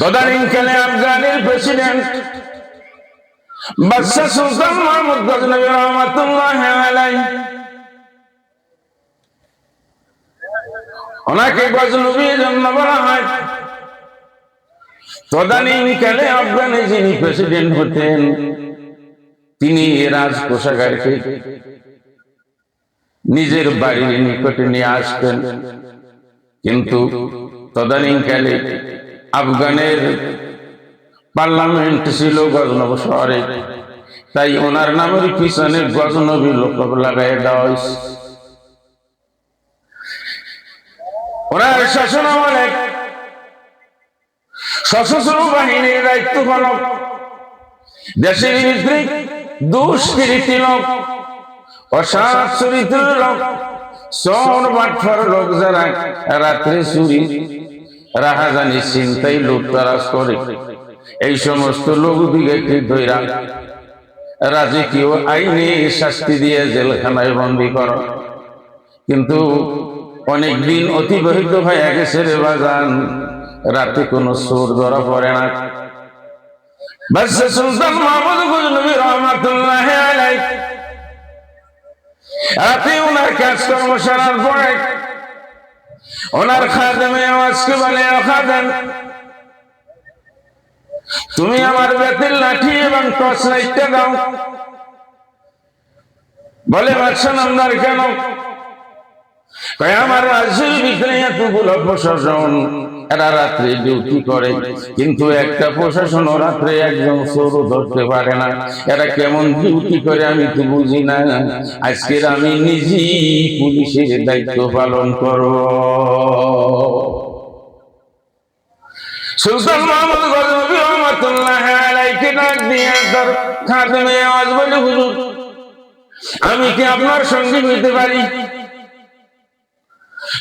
তদানীন্তকালে আফগানের president, বাদশাহ সুলতান মাহমুদ গজনবী রহমাতুল্লাহ আলাইহি। ওনাকে গজনবীর জন্য বলা হয়। তদানীন্তকালে আফগানে যিনি প্রেসিডেন্ট হতেন, তিনি রাজ কোষাগারকে নিজের বাড়ির নিকটে নিয়ে আসতেন। কিন্তু তদানীন্তকালে আফগানের পার্লামেন্ট ছিল গজনব শহরে। তাই ওনার নামের পিছনে গজনবী লোক লাগাই দেওয়া হয়েছে ওনার শাসন আমলে সশস্ত্র বাহিনীর দায়িত্ব পালক দেশের ভিতরে দুষ্কৃতি লোক চরিত্র লোক সর বাটফার লোক যারা রাত্রে চুরি রাহাজানি চিন্তাই লুটতারাজ করে। এই সমস্ত লোক দিকে ধৈরা? রাজকীয় আইনে শাস্তি দিয়ে জেলখানায় বন্দি কর। কিন্তু অনেকদিন অতিবাহিত হয়ে গেছে রে বাজান। রাতে কোনো সুর ধরা পড়ে না। রাতে ওনার কাজকর্ম সারার পরে ওনার খাদেমে আওয়াজকে বলে, "ও খাদেম, তুমি আমার বেতের লাঠি এবং টর্চ লাইটটা দাও। বলে বাদশা নামদার কেন? কয় আমার রাজ্যের ভিতরে প্রশাসন। এরা রাত্রে ডিউটি করে, কিন্তু একটা প্রশাসন রাত্রে একজন চোর ধরতে পারে না। এরা কেমন ডিউটি করে আমি তো বুঝি না। আজকের আমি নিজেই পুলিশের দায়িত্ব পালন করব। সুলতান ডাক তার বলে, হুজুর, আমি কি আপনার সঙ্গে নিতে পারি?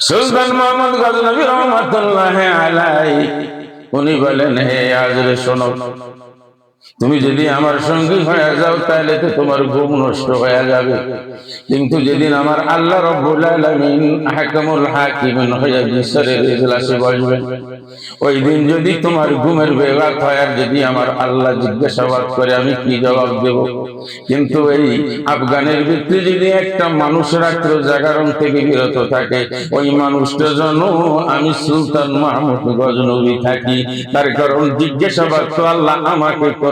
সুলতান মোহাম্মদ গজনবী রহমতুল্লাহ আলাই উনি বলেন হে আজরে শোনো। তুমি যদি আমার সঙ্গী হয়ে যাও, তাহলে তো তোমার ঘুম নষ্ট হয়ে যাবে। কিন্তু যেদিন আমার আল্লাহ রব্বুল আলামিন হাকামুল হাকিমিন হয়ে বিচারের ইজলাসে বসবেন, ওই দিন যদি তোমার ঘুমের বেঘাত হয় আর যদি আমার আল্লাহ জিজ্ঞাসাবাদ করে, আমি কি জবাব দেব? কিন্তু এই আফগানের ভিতরে যদি একটা মানুষ রাত্র জাগরণ থেকে বিরত থাকে, ওই মানুষটা যেন আমি সুলতান মাহমুদ গজনবী থাকি। তার কারণ জিজ্ঞাসাবাদ তো আল্লাহ আমাকে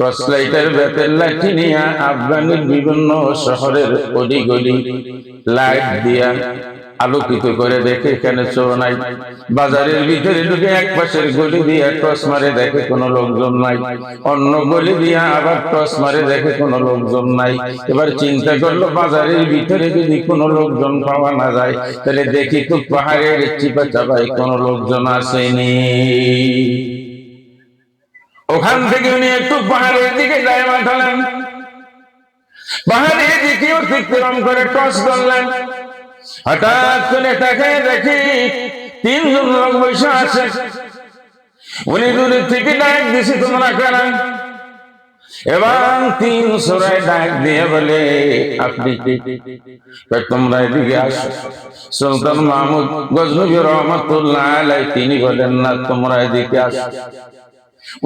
টর্চলাইটের বেতের লাঠি নিয়ে আফগানের বিভিন্ন শহরের অলি গলি লাইট দিয়া আলোকিত করে দেখে এখানে চোর নাই? বাজারের ভিতরে ঢুকে এক পাশের গলি দিয়ে টস মারে দেখে কোনো লোকজন নাই। অন্য গলি দিয়া আবার টস মারে দেখে কোনো লোকজন নাই। এবার চিন্তা করল বাজারের ভিতরে যদি কোনো লোকজন পাওয়া না যায়, তাহলে দেখি তো পাহাড়ের চিপা চাপায় কোনো লোকজন আসেনি। ওখান থেকে উনি একটু পাহাড়ের দিকে যায় মাঠালেন পাহাড়ের দিকে অতিক্রম করে টস করলেন হঠাৎ করে তাকে দেখি তিনজন লোক বসে আছে। উনি দূরের থেকে ডাক দিছি, তোমরা কেন? এবং তিন সোরায় ডাক দিয়ে বলে, আপনি তোমরা এদিকে আসো? সুলতান মাহমুদ গজনবী রহমতুল্লাহ তিনি বলেন, না, তোমরা এদিকে আসো।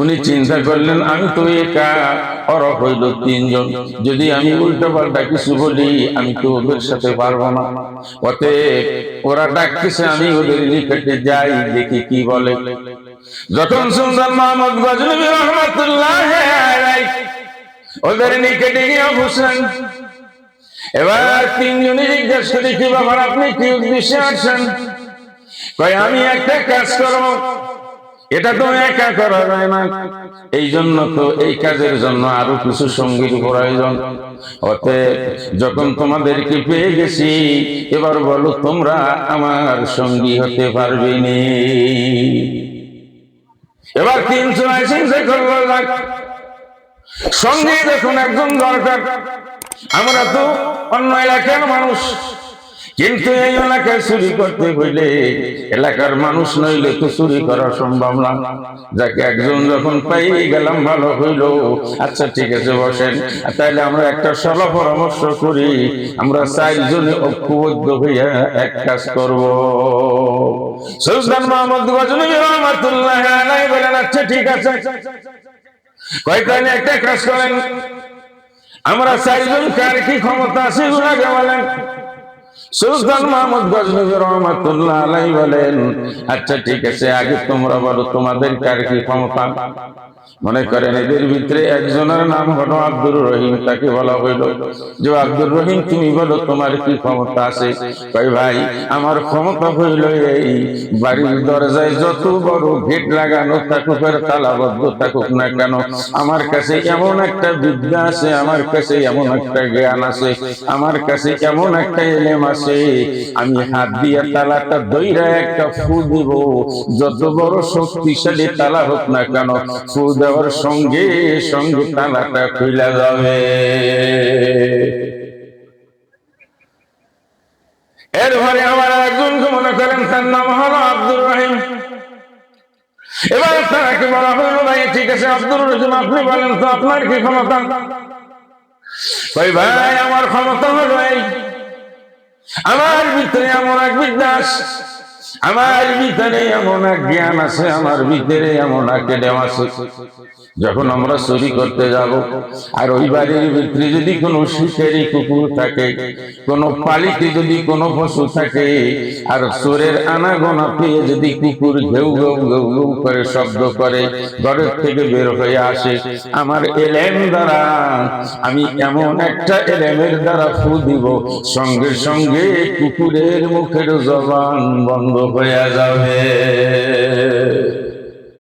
উনি চিন্তা করলেন আমি তো একা অরক হইল তিনজন। যদি আমি উল্টো পাল্টা কিছু বলি আমি তো ওদের সাথে পারব না। অতএব ওরা ডাকতেছে আমি ওদের নিকটে যাই দেখি কি বলে। যখন সুন্দর মোহাম্মদ গজনবী রহমতুল্লাহ ওদের নিকটে গিয়ে বসলেন। এবার তিনজনই জিজ্ঞেস করি কি ব্যাপার? আপনি কি উদ্দেশ্যে আসছেন? কয় আমি একটা কাজ করব। এটা তো একা করা যায় না। এই জন্য তো এই কাজের জন্য আরও কিছু সঙ্গীর প্রয়োজন। অতএব যখন তোমাদেরকে পেয়ে গেছি, এবার বলো তোমরা আমার সঙ্গী হতে পারবে এবার তিনশো করল যাক। সঙ্গে দেখুন একজন দরকার। আমরা তো অন্য এলাকার মানুষ। কিন্তু এই এলাকায় চুরি করতে হইলে এলাকার মানুষ নইলে তো চুরি করা সম্ভব না। যাকে একজন যখন পাই গেলাম, ভালো হইল। আচ্ছা ঠিক আছে, বসেন। তাইলে আমরা একটা সল পরামর্শ করি। আমরা চারজনে ঐক্যবদ্ধ হইয়া এক কাজ করব। সুলতান মোহাম্মদ আচ্ছা ঠিক আছে। কয়টানে একটা কাজ করেন। আমরা চারজন কার কি ক্ষমতা আছে এগুলো বলেন। সুলতান মাহমুদ গজনবী রহমাতুল্লাহ আলাই বলেন আচ্ছা ঠিক আছে, আগে তোমরা বলো, তোমাদের কার কি ক্ষমতা? মনে করেন এদের ভিতরে একজনের নাম হলো আব্দুর রহিম, তাকে বলা হইল, যে আব্দুর রহিম, তুমি বলো তোমার কি ক্ষমতা আছে? কই ভাই, আমার ক্ষমতা হইল এই, বাড়ির দরজায় যত বড় গেট লাগানো থাকুক আর তালাবদ্ধ থাকুক না কেন, আমার কাছে এমন একটা বিদ্যা আছে, আমার কাছে এমন একটা জ্ঞান আছে, আমার কাছে এমন একটা এলেম আছে, আমি হাত দিয়ে তালাটা দইরা একটা ফু দিব, যত বড় শক্তিশালী তালা হোক না কেন, ফু দেওয়ার সঙ্গে সঙ্গে তালাটা খুলে যাবে। এরপরে আমার একজনকে মনে করেন, তার নাম হলো আব্দুর রহিম। এবার তারাকে বলা হইল ভাই, ঠিক আছে, আব্দুর রহিম, আপনি বলেন তো আপনার কি ক্ষমতা? ভাই ভাই, আমার ক্ষমতা হলো এই। আমার ভিতরে এমন এক বিদ্যাস আমার ভিতরে এমন এক জ্ঞান আছে আমার ভিতরে এমন এক আছে। যখন আমরা চুরি করতে যাব, আর ওই বাড়ির ভিতরে যদি কোনো শিকারি কুকুর থাকে, কোনো পালিতে যদি কোনো পশু থাকে, আর চোরের আনাগোনা পেয়ে যদি কুকুর ঘেউ ঘেউ ঘেউ ঘেউ করে শব্দ করে, ঘরের থেকে বের হয়ে আসে, আমার এলেম দ্বারা, আমি এমন একটা এলেমের দ্বারা ফু দিব, সঙ্গে সঙ্গে কুকুরের মুখের জবান বন্ধ হয়ে যাবে।